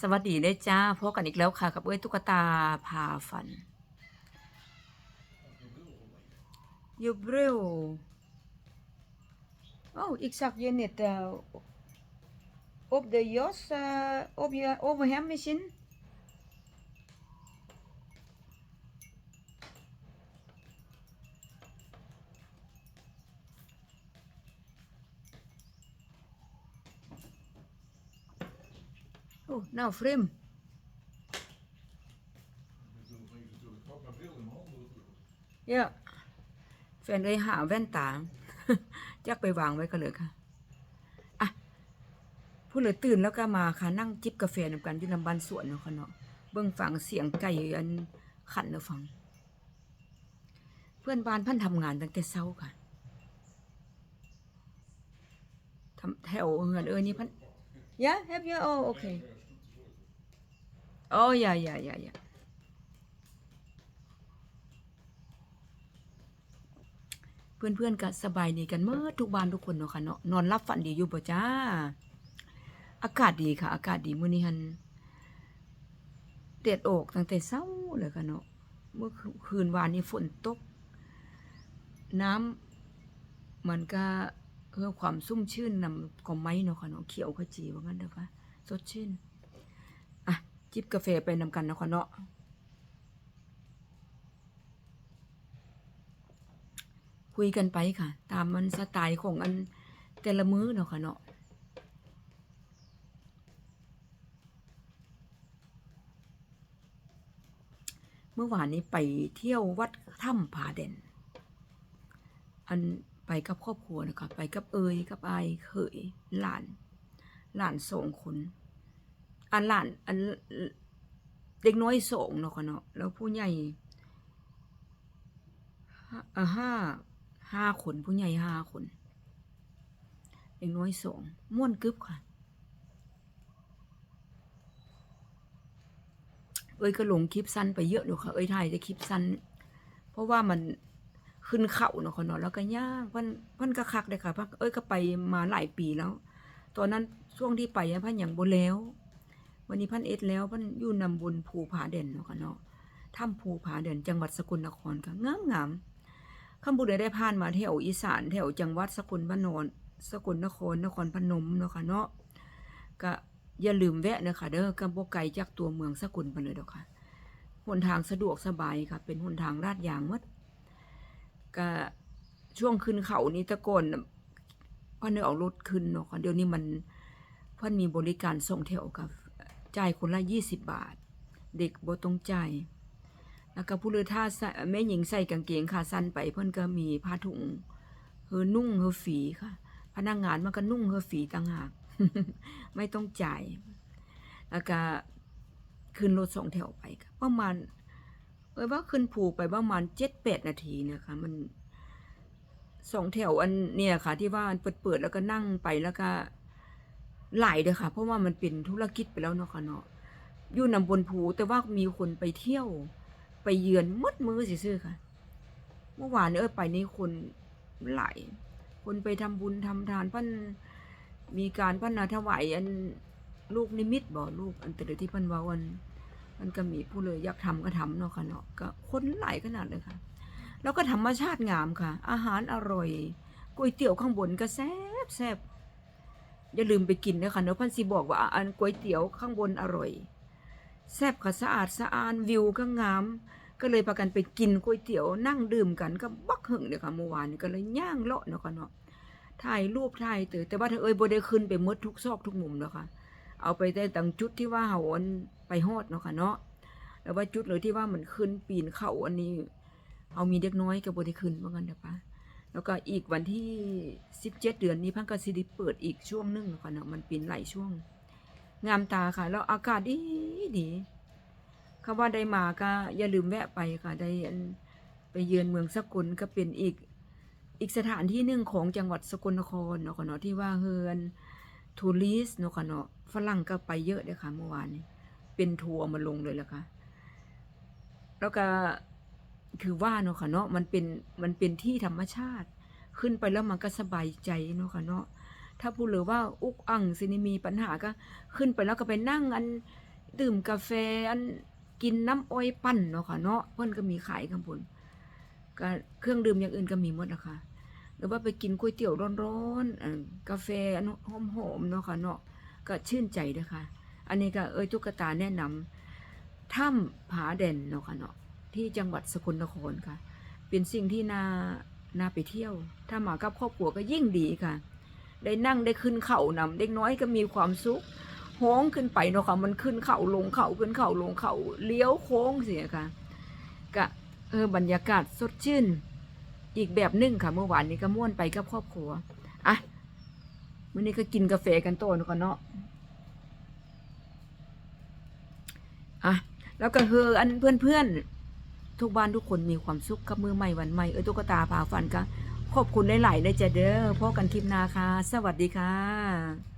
สวัสดีได้จ้าพบกันอีกแล้วค่ะ กับเอ้ยตุ๊กตาพาฝันยูบริวโอ้อีกสักเย็นเนี่ย op de jas, op, ยา over hem misschien. Oh, nou vreemd. Ja. แฟนเลยหาแว่นตาจักไปวางไว้ก็เลยค่ะ อะ ผู้เหลือตื่นแล้วก็มาค่ะ นั่งจิบกาแฟนกันที่ลำบานสวนเนาะค่ะเนาะ เบิ่งฟังเสียงไก่อันขันเนาะฟัง เพื่อนบ้านพันทำงานตั้งแต่เช้าค่ะทำแถวเฮือนเอ้ยนี่พัน Ja, heb je? Oh, oké. Oh, ja, ja, ja, ja. เพื่อนๆก็สบายดีกันเมื่อทุกบ้านทุกคนเนาะค่ะเนาะนอนรับฝันดีอยู่ป่ะจ้า อากาศดีค่ะ อากาศดีมื้อนี้หันเด็ดออกตั้งแต่เช้าเลยค่ะเนาะเมื่อคืนวานนี้ฝนตก น้ำมันก็เพิ่มความชุ่มชื่นนำของไม้เนาะค่ะเนาะเขียวขจีว่างั้นเด้อค่ะสดชื่น จิบกาแฟไปนำกันนะคะเนาะคุยกันไปค่ะ ตามมันสไตล์ของอันแต่ละมื้อเนาะค่ะเนาะเมื่อวานนี้ไปเที่ยววัดถ้ำผาเด่น อันไปกับครอบครัวนะคะ ไปกับเอยกับไอเขยหลาน หลานสองคน อันหลานอันเด็กน้อยสองเนาะค่ะเนาะแล้วผู้ใหญ่ห้าห้าคนผู้ใหญ่ห้าคนเด็กน้อยสองม่วนกึบค่ะเอ้ยก็ลงคลิปสั้นไปเยอะอยู่ค่ะ เอ้ยถ่ายแต่คลิปสั้น เพราะว่ามันขึ้นเข่าเนาะค่ะเนาะแล้วก็ย่างเพิ่นพิ่นก็คักเลยค่ะเพิ่นเอ้ยก็ไปมาหลายปีแล้ว ตอนนั้นช่วงที่ไปพันอย่างบ่แล้ว วันนี้พันเอ็ดแล้วพันอยู่นำบุญภูผาเด่นเนาะค่ะเนาะถ้ำภูผาเด่นจังหวัดสกลนครค่ะงามงามๆคำบุญได้ผ่านมาแถวอีสานแถวจังหวัดสกลบ้านนสกลนครนครพนมเนาะค่ะเนาะก็อย่าลืมแวะเนาะค่ะเด้อก็บ่ไกลจากตัวเมืองสกลไปเลยดอค่ะหนทางสะดวกสบายค่ะ เป็นหนทางลาดยางหมดก็ช่วงขึ้นเขานี่ตะโกนน่ะเนได้ออกรถขึ้นเนาะค่ะเดี๋ยวนี้มันพ่นมีบริการส่งแถวกับ จ่ายคนละยี่สิบบาท เด็กบ่ต้องจ่ายแล้วก็ผู้เลือท่าแม่หญิงใส่กางเกงขาสั้นไปเพิ่นก็มีผ้าถุงเฮอนุ่งเฮอฝีค่ะ พนักงานมันก็นุ่งเฮอฝีต่างหาก ไม่ต้องจ่ายแล้วก็ขึ้นรถสองแถวไปค่ะประมาณเอ้ยว่าขึ้นภูไปประมาณเจ็ดแปดนาทีนะคะ มันสองแถวอันเนี่ยค่ะ ที่ว่าเปิดเปิดๆแล้วก็นั่งไปแล้วก็ หลายเด้อค่ะ เพราะว่ามันเป็นธุรกิจไปแล้วเนาะค่ะเนาะอยู่นำบนภูแต่ว่ามีคนไปเที่ยว ไปเยือนมดมือซื่อค่ะ เมื่อวานเอ้ยไปนี่คนหลายคนไปทำบุญทำทานพันมีการพันนาถวายอันลูกนิมิตบ่ลูกอันต่เดี๋ยวที่พันว่าวันมันก็มีผู้เลยอยากทำก็ทำเนาะค่ะเนาะก็คนหลายขนาดเลยค่ะ แล้วก็ธรรมชาติงามค่ะ อาหารอร่อยก๋วยเตี๋ยวข้างบนก็แซ่บแซ่บ อย่าลืมไปกินนะคะเนาะพันสีบอกว่าอันก๋วยเตี๋ยวข้างบนอร่อย แซ่บค่ะสะอาดสะอานวิวก็งาม ก็เลยพากันไปกินก๋วยเตี๋ยวนั่งดื่มกันก็บักหึงเลยค่ะเมื่อวานก็เลยย่างเลาะเนาะค่ะเนาะถ่ายรูปถ่ายเตอแต่ว่าถ้าเอ้ยบ่ได้ขึ้นไปหมดทุกซอกทุกมุมเนาะค่ะเอาไปได้ตั้งจุดที่ว่าเฮาอันไปฮอดเนาะค่ะเนาะแล้วว่าจุดเลยที่ว่ามันขึ้นปีนเขาอันนี้เอามีเด็กน้อยกับบ่ได้ขึ้นว่างั้นเด้อปะ แล้วก็อีกวันที่ 17 เดือนนี้พังกสิได้เปิดอีกช่วงหนึงค่ะเนาะมันปีนหลายช่วง งามตาค่ะ แล้วอากาศดีดีคำว่าได้มาก็อย่าลืมแวะไปค่ะได้ไปเยือนเมืองสกลก็เป็นอีกอีกสถานที่หนึ่งของจังหวัดสกลนครเนาะค่ะเนาะที่ว่าเฮือนทัวริสเนาะค่ะเนาะฝรั่งก็ไปเยอะเลยค่ะเมื่อวานนี้เป็นทัวร์มาลงเลยละค่ะแล้วก็ คือว่าเนาะค่ะเนาะมันเป็นมันเป็นที่ธรรมชาติ ขึ้นไปแล้วมันก็สบายใจเนาะค่ะเนาะถ้าพูดหรือว่าอุกอังสินีมีปัญหาก็ขึ้นไปแล้วก็ไปนั่งอันดื่มกาแฟอันกินน้ำอ้อยปั่นเนาะค่ะเนาะเพิ่นก็มีขายข้างบนก็เครื่องดื่มอย่างอื่นก็มีหมดนะคะหรือว่าไปกินก๋วยเตี๋ยวร้อนๆกาแฟอันหอมๆเนาะค่ะเนาะก็ชื่นใจเด้อค่ะอันนี้ก็เอ้ยตุ๊กตาแนะนำถ้ำผาเด่นเนาะค่ะเนาะ ที่จังหวัดสกลนครค่ะ เป็นสิ่งที่น่าน่าไปเที่ยว ถ้ามากับครอบครัวก็ยิ่งดีค่ะ ได้นั่งได้ขึ้นเขานำเด็กน้อยก็มีความสุขโ้องขึ้นไปเนาะค่ะ มันขึ้นเขาลงเขาขึ้นเขาลงเขาเลี้ยวโค้งเสียค่ะกะเออบรรยากาศสดชื่น อีกแบบหนึ่งค่ะ เมื่อวานนี้ก็ม่วนไปกับครอบครัวอะมื้อนี้ก็กินกาแฟกันโตนาะค่ะเนาะอะแล้วก็คืออันเพื่อนๆ ทุกบ้านทุกคนมีความสุขกับมือใหม่วันใหม่เออตุ๊กตาพาฟันก็ขอบคุณหลายๆเลยจ้ะเด้อพบกันคลิปหน้าค่ะ สวัสดีค่ะ